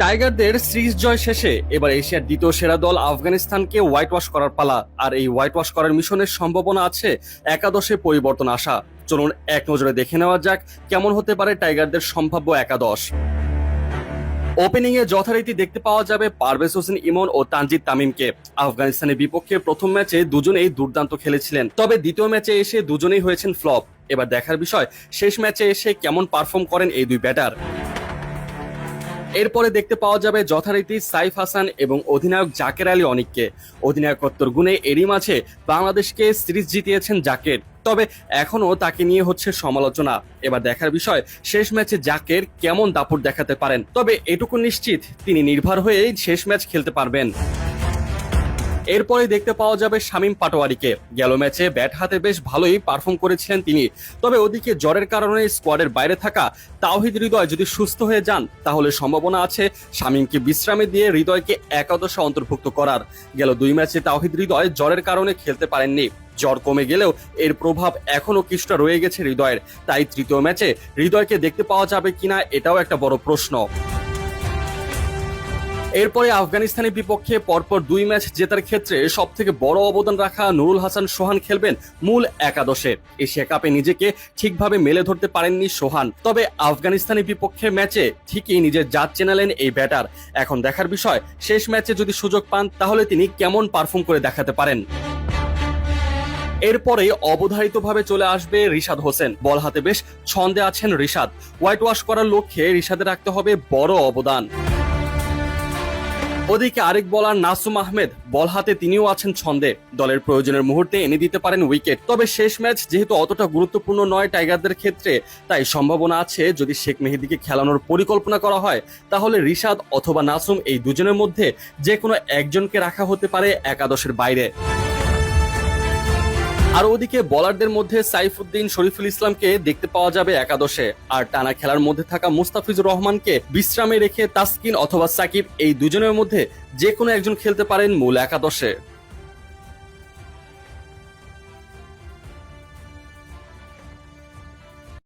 টাইগারদের সিরিজ জয় শেষে এবার এশিয়ার দ্বিতীয় সেরা দল আফগানিস্তানকে হোয়াইট ওয়াশ করার পালা। আর এই হোয়াইট ওয়াশ করার মিশনের সম্ভাবনা আছে একাদশে পরিবর্তন আসা। চলুন এক নজরে দেখে নেওয়া যাক কেমন হতে পারে টাইগারদের সম্ভাব্য একাদশ। ওপেনিং এ যথারীতি দেখতে পাওয়া যাবে পারভেজ হোসেন ইমন ও তানজিদ তামিমকে। আফগানিস্তানের বিপক্ষে প্রথম ম্যাচে দুজনেই দুর্দান্ত খেলেছিলেন। তবে দ্বিতীয় ম্যাচে এসে দুজনেই হয়েছেন ফ্লপ। এবার দেখার বিষয়, শেষ ম্যাচে এসে কেমন পারফর্ম করেন এই দুই ব্যাটার এরপরে দেখতে পাওয়া যাবে যথারীতি সাইফ হাসান এবং অধিনায়ক জাকের আলী অনিককে। অধিনায়কত্বর গুণে এরই মাঝে বাংলাদেশকে সিরিজ জিতিয়েছেন জাকের। তবে এখনও তাকে নিয়ে হচ্ছে সমালোচনা। এবার দেখার বিষয়, শেষ ম্যাচে জাকের কেমন দাপট দেখাতে পারেন? তবে এটুকু নিশ্চিত, তিনি নির্ভর হয়েই শেষ ম্যাচ খেলতে পারবেন। এরপরে দেখতে পাওয়া যাবে শামীম পাটোয়ারিকে। গেল ম্যাচে ব্যাট হাতে বেশ ভালোই পারফর্ম করেছিলেন তিনি। তবে ওদিকে জ্বরের কারণে স্কোয়াডের বাইরে থাকা তাওহিদ হৃদয় যদি সুস্থ হয়ে যান, তাহলে সম্ভাবনা আছে শামীমকে বিশ্রামে দিয়ে হৃদয়কে একাদশে অন্তর্ভুক্ত করার। গেল দুই ম্যাচে তাওহিদ হৃদয় জ্বরের কারণে খেলতে পারেননি। জ্বর কমে গেলেও এর প্রভাব এখনও কিছুটা রয়ে গেছে হৃদয়ের। তাই তৃতীয় ম্যাচে হৃদয়কে দেখতে পাওয়া যাবে কিনা, এটাও একটা বড় প্রশ্ন। এরপরে আফগানিস্তানের বিপক্ষে পরপর দুই ম্যাচ জেতার ক্ষেত্রে সব থেকে বড় অবদান রাখা নুরুল হাসান সোহান খেলবেন মূল একাদশে। এশিয়া কাপে নিজেকে ঠিকভাবে মেলে ধরতে পারেননি সোহান। তবে আফগানিস্তানের বিপক্ষে ম্যাচে ঠিকই নিজের জাত চেনালেন এই ব্যাটার। এখন দেখার বিষয়, শেষ ম্যাচে যদি সুযোগ পান, তাহলে তিনি কেমন পারফর্ম করে দেখাতে পারেন? এরপরে অবধারিতভাবে চলে আসবে রিশাদ হোসেন। বল হাতে বেশ ছন্দে আছেন রিশাদ। হোয়াইট ওয়াশ করার লক্ষ্যে রিশাদে রাখতে হবে বড় অবদান। ওদিকে আরেক বলার নাসুম আহমেদ বল হাতে তিনিও আছেন ছন্দে। দলের প্রয়োজনের মুহূর্তে এনে দিতে পারেন উইকেট তবে শেষ ম্যাচ যেহেতু অতটা গুরুত্বপূর্ণ নয় টাইগারদের ক্ষেত্রে, তাই সম্ভাবনা আছে যদি শেখ মেহেদিকে খেলানোর পরিকল্পনা করা হয়, তাহলে রিশাদ অথবা নাসুম এই দুজনের মধ্যে যে কোনো একজনকে রাখা হতে পারে একাদশের বাইরে। আর ওদিকে বলারদের মধ্যে সাইফুদ্দিন শরীফুল ইসলামকে দেখতে পাওয়া যাবে একাদশে। আর টানা খেলার মধ্যে থাকা মুস্তাফিজুর রহমানকে বিশ্রামে রেখে তাসকিন অথবা সাকিব এই দুজনের মধ্যে যে কোনো একজন খেলতে পারেন মূল একাদশে।